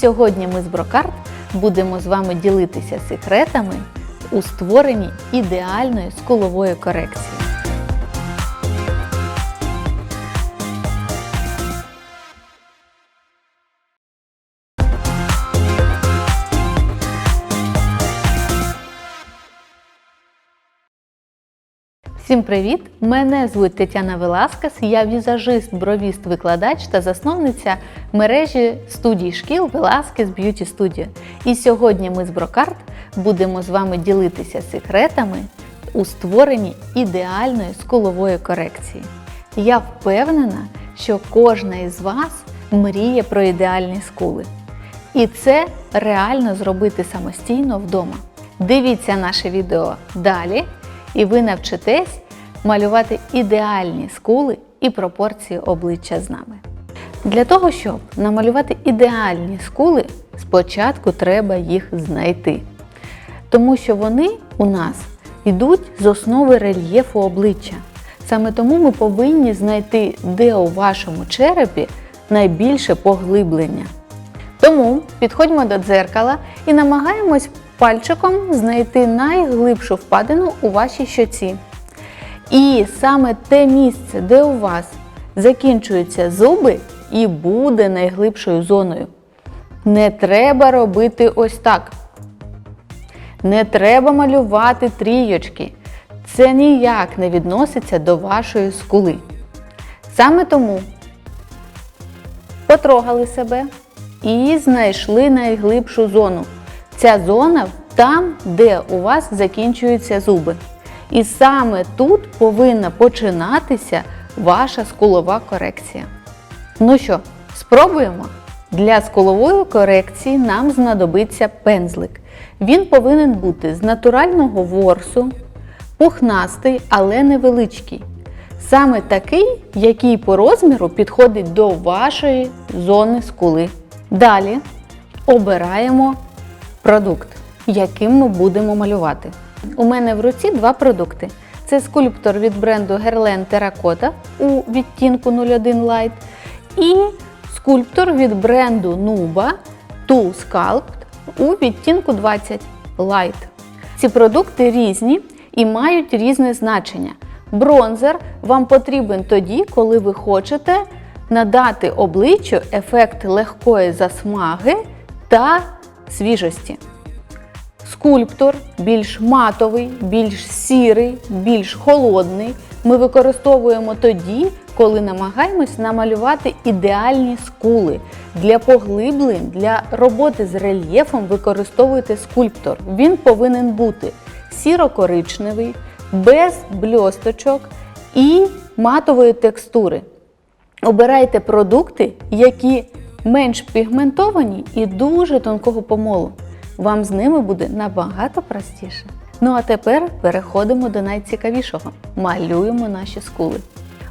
сьогодні ми з Брокарт будемо з вами ділитися секретами у створенні ідеальної скулової корекції. Всім привіт! Мене звуть Тетяна Веласкас, я візажист, бровіст, викладач та засновниця мережі студій шкіл Веласкес Beauty Studio. І сьогодні ми з Брокарт будемо з вами ділитися секретами у створенні ідеальної скулової корекції. Я впевнена, що кожна із вас мріє про ідеальні скули. І це реально зробити самостійно вдома. Дивіться наше відео далі, і ви навчитесь малювати ідеальні скули і пропорції обличчя з нами. Для того, щоб намалювати ідеальні скули, спочатку треба їх знайти. Тому що вони у нас йдуть з основи рельєфу обличчя. Саме тому ми повинні знайти, де у вашому черепі найбільше поглиблення. Тому підходьмо до дзеркала і намагаємось пальчиком знайти найглибшу впадину у вашій щоці. І саме те місце, де у вас закінчуються зуби, і буде найглибшою зоною. Не треба робити ось так. Не треба малювати трійочки. Це ніяк не відноситься до вашої скули. Саме тому потрогали себе і знайшли найглибшу зону. Ця зона там, де у вас закінчуються зуби. І саме тут повинна починатися ваша скулова корекція. Ну що, спробуємо? Для скулової корекції нам знадобиться пензлик. Він повинен бути з натурального ворсу, пухнастий, але невеличкий. Саме такий, який по розміру підходить до вашої зони скули. Далі обираємо продукт, яким ми будемо малювати. У мене в руці два продукти. Це скульптор від бренду Guerlain Terracotta у відтінку 01 Light і скульптор від бренду Nuba Tool Sculpt у відтінку 20 Light. Ці продукти різні і мають різне значення. Бронзер вам потрібен тоді, коли ви хочете надати обличчю ефект легкої засмаги та свіжості. Скульптор більш матовий, більш сірий, більш холодний. Ми використовуємо тоді, коли намагаємось намалювати ідеальні скули. Для поглиблень, для роботи з рельєфом використовуйте скульптор. Він повинен бути сіро-коричневий, без бльосточок і матової текстури. Обирайте продукти, які менш пігментовані і дуже тонкого помолу вам з ними буде набагато простіше. Ну а тепер переходимо до найцікавішого. Малюємо наші скули.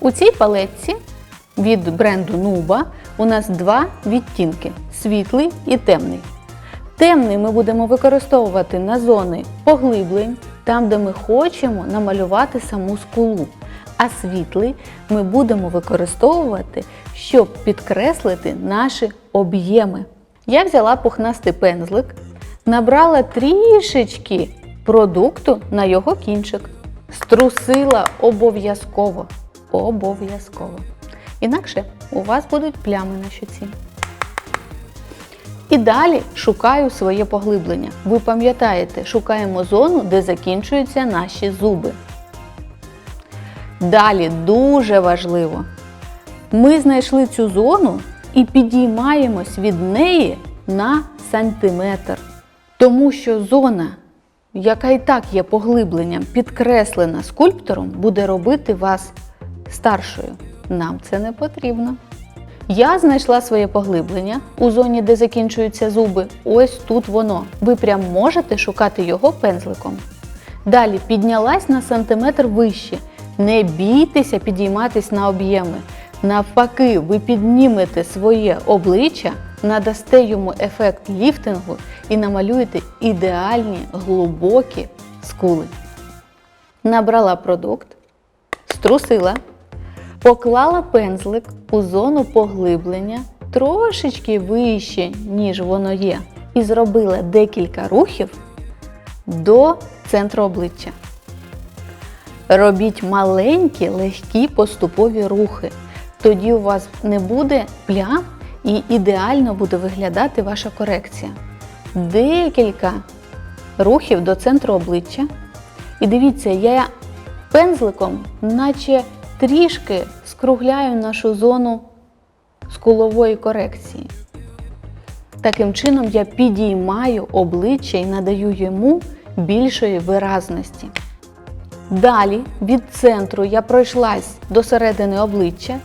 У цій палетці від бренду Nuba у нас два відтінки світлий і темний. Темний ми будемо використовувати на зони поглиблень, там, де ми хочемо намалювати саму скулу. А світлий ми будемо використовувати, щоб підкреслити наші об'єми. Я взяла пухнастий пензлик набрала трішечки продукту на його кінчик. Струсила обов'язково. Обов'язково. Інакше у вас будуть плями на щоці. І далі шукаю своє поглиблення. Ви пам'ятаєте, шукаємо зону, де закінчуються наші зуби. Далі дуже важливо. Ми знайшли цю зону і підіймаємось від неї на сантиметр. Тому що зона, яка і так є поглибленням, підкреслена скульптором, буде робити вас старшою. Нам це не потрібно. Я знайшла своє поглиблення у зоні, де закінчуються зуби. Ось тут воно. Ви прям можете шукати його пензликом. Далі піднялась на сантиметр вище. Не бійтеся підійматись на об'єми. Навпаки, ви піднімете своє обличчя надасте йому ефект ліфтингу і намалюєте ідеальні глибокі скули. Набрала продукт, струсила, поклала пензлик у зону поглиблення трошечки вище, ніж воно є, і зробила декілька рухів до центру обличчя. Робіть маленькі, легкі поступові рухи. Тоді у вас не буде плям і ідеально буде виглядати ваша корекція. Декілька рухів до центру обличчя. І дивіться, я пензликом, наче трішки скругляю нашу зону скулової корекції. Таким чином я підіймаю обличчя і надаю йому більшої виразності. Далі від центру я пройшлась до середини обличчя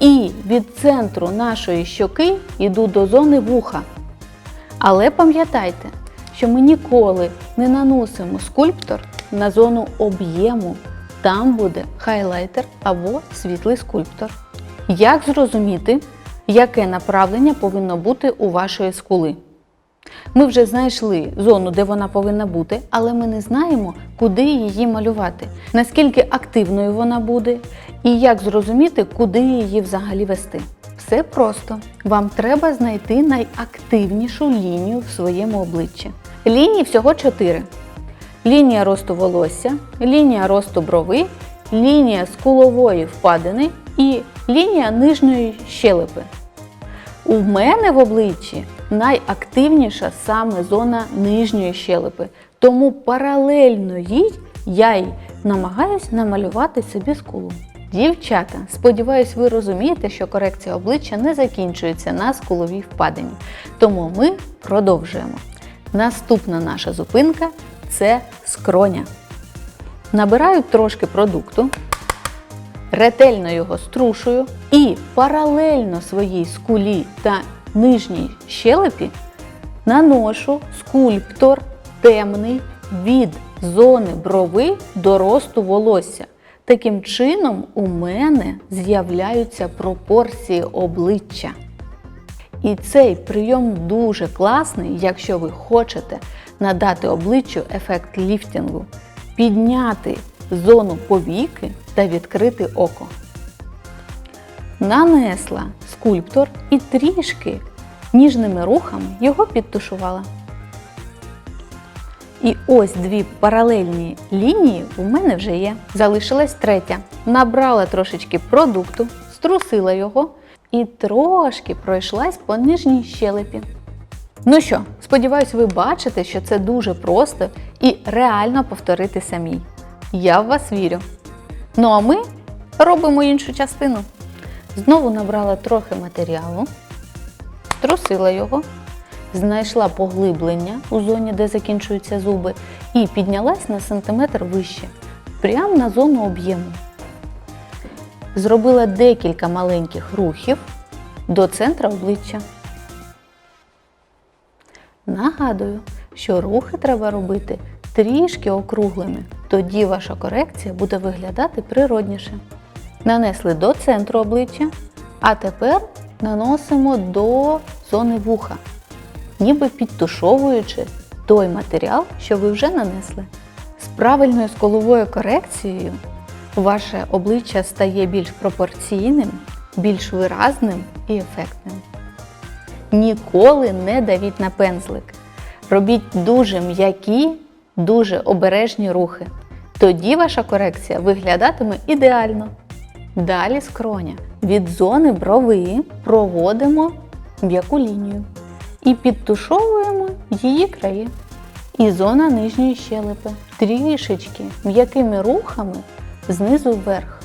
і від центру нашої щоки йду до зони вуха. Але пам'ятайте, що ми ніколи не наносимо скульптор на зону об'єму. Там буде хайлайтер або світлий скульптор. Як зрозуміти, яке направлення повинно бути у вашої скули? Ми вже знайшли зону, де вона повинна бути, але ми не знаємо, куди її малювати, наскільки активною вона буде, і як зрозуміти, куди її взагалі вести. Все просто. Вам треба знайти найактивнішу лінію в своєму обличчі. Ліній всього чотири: лінія росту волосся, лінія росту брови, лінія скулової впадини і лінія нижньої щелепи. У мене в обличчі найактивніша саме зона нижньої щелепи, тому паралельно їй я й намагаюсь намалювати собі скулу. Дівчата, сподіваюсь, ви розумієте, що корекція обличчя не закінчується на скуловій впадині. Тому ми продовжуємо. Наступна наша зупинка це скроня. Набираю трошки продукту, ретельно його струшую і паралельно своїй скулі та нижній щелепі наношу скульптор темний від зони брови до росту волосся. Таким чином, у мене з'являються пропорції обличчя. І цей прийом дуже класний, якщо ви хочете надати обличчю ефект ліфтингу, підняти зону повіки та відкрити око. Нанесла скульптор і трішки ніжними рухами його підтушувала. І ось дві паралельні лінії у мене вже є. Залишилась третя. Набрала трошечки продукту, струсила його і трошки пройшлась по нижній щелепі. Ну що, сподіваюсь, ви бачите, що це дуже просто і реально повторити самій. Я в вас вірю. Ну а ми робимо іншу частину. Знову набрала трохи матеріалу, трусила його, знайшла поглиблення у зоні, де закінчуються зуби, і піднялась на сантиметр вище, прямо на зону об'єму. Зробила декілька маленьких рухів до центра обличчя. Нагадую, що рухи треба робити трішки округлими, тоді ваша корекція буде виглядати природніше. Нанесли до центру обличчя, а тепер наносимо до зони вуха, ніби підтушовуючи той матеріал, що ви вже нанесли. З правильною сколовою корекцією ваше обличчя стає більш пропорційним, більш виразним і ефектним. Ніколи не давіть на пензлик. Робіть дуже м'які, дуже обережні рухи. Тоді ваша корекція виглядатиме ідеально. Далі скроня. Від зони брови проводимо м'яку лінію і підтушовуємо її краї. І зона нижньої щелепи. Трішечки м'якими рухами знизу вверх.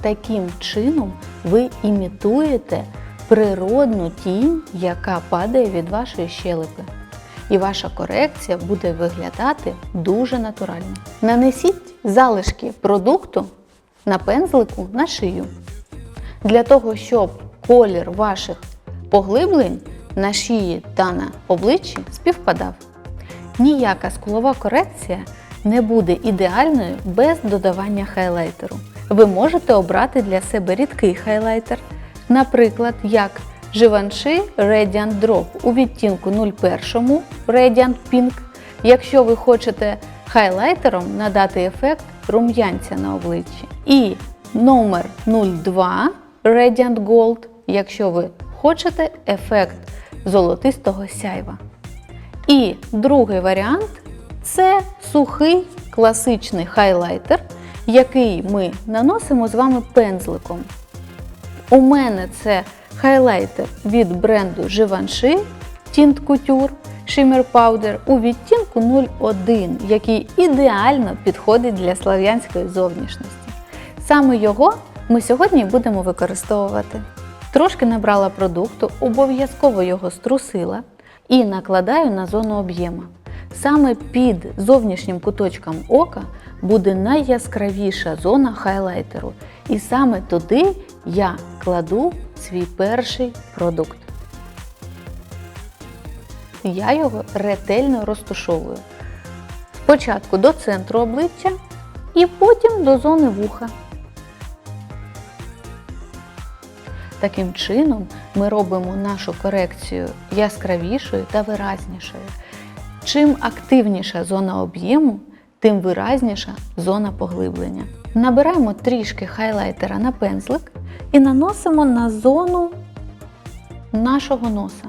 Таким чином ви імітуєте природну тінь, яка падає від вашої щелепи. І ваша корекція буде виглядати дуже натурально. Нанесіть залишки продукту на пензлику на шию. Для того, щоб колір ваших поглиблень на шиї та на обличчі співпадав. Ніяка скулова корекція не буде ідеальною без додавання хайлайтеру. Ви можете обрати для себе рідкий хайлайтер, наприклад, як Givenchy Radiant Drop у відтінку 01 Radiant Pink. Якщо ви хочете хайлайтером надати ефект рум'янця на обличчі. І номер 02 Radiant Gold якщо ви хочете ефект золотистого сяйва. І другий варіант це сухий класичний хайлайтер, який ми наносимо з вами пензликом. У мене це хайлайтер від бренду Givenchy Tint Couture Shimmer Powder у відтінку 01, який ідеально підходить для слав'янської зовнішності. Саме його ми сьогодні будемо використовувати. Трошки набрала продукту, обов'язково його струсила і накладаю на зону об'єма. Саме під зовнішнім куточком ока буде найяскравіша зона хайлайтеру. І саме туди я кладу свій перший продукт. Я його ретельно розташовую. Спочатку до центру обличчя і потім до зони вуха. Таким чином ми робимо нашу корекцію яскравішою та виразнішою. Чим активніша зона об'єму, тим виразніша зона поглиблення. Набираємо трішки хайлайтера на пензлик і наносимо на зону нашого носа.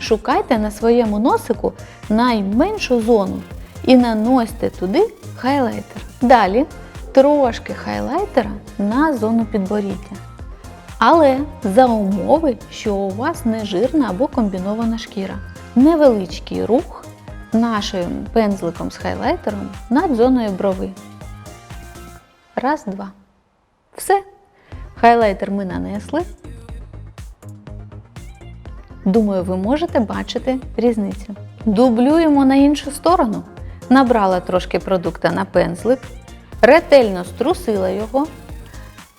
Шукайте на своєму носику найменшу зону і наносьте туди хайлайтер. Далі трошки хайлайтера на зону підборіддя. Але за умови, що у вас не жирна або комбінована шкіра. Невеличкий рух нашим пензликом з хайлайтером над зоною брови. Раз, два. Все. Хайлайтер ми нанесли. Думаю, ви можете бачити різницю. Дублюємо на іншу сторону. Набрала трошки продукта на пензлик, ретельно струсила його,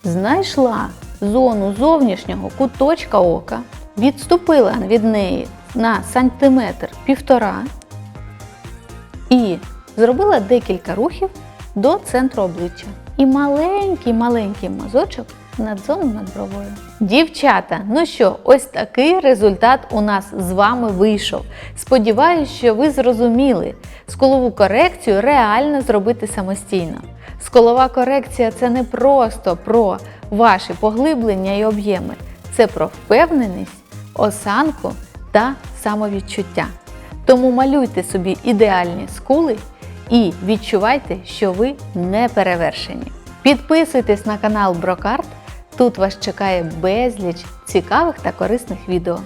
знайшла зону зовнішнього куточка ока, відступила від неї на сантиметр півтора і зробила декілька рухів до центру обличчя. І маленький-маленький мазочок над зону над бровою. Дівчата, ну що, ось такий результат у нас з вами вийшов. Сподіваюсь, що ви зрозуміли, скулову корекцію реально зробити самостійно. Скулова корекція це не просто про ваші поглиблення і об'єми, це про впевненість, осанку та самовідчуття. Тому малюйте собі ідеальні скули і відчувайте, що ви не перевершені. Підписуйтесь на канал Брокарт. Тут вас чекає безліч цікавих та корисних відео.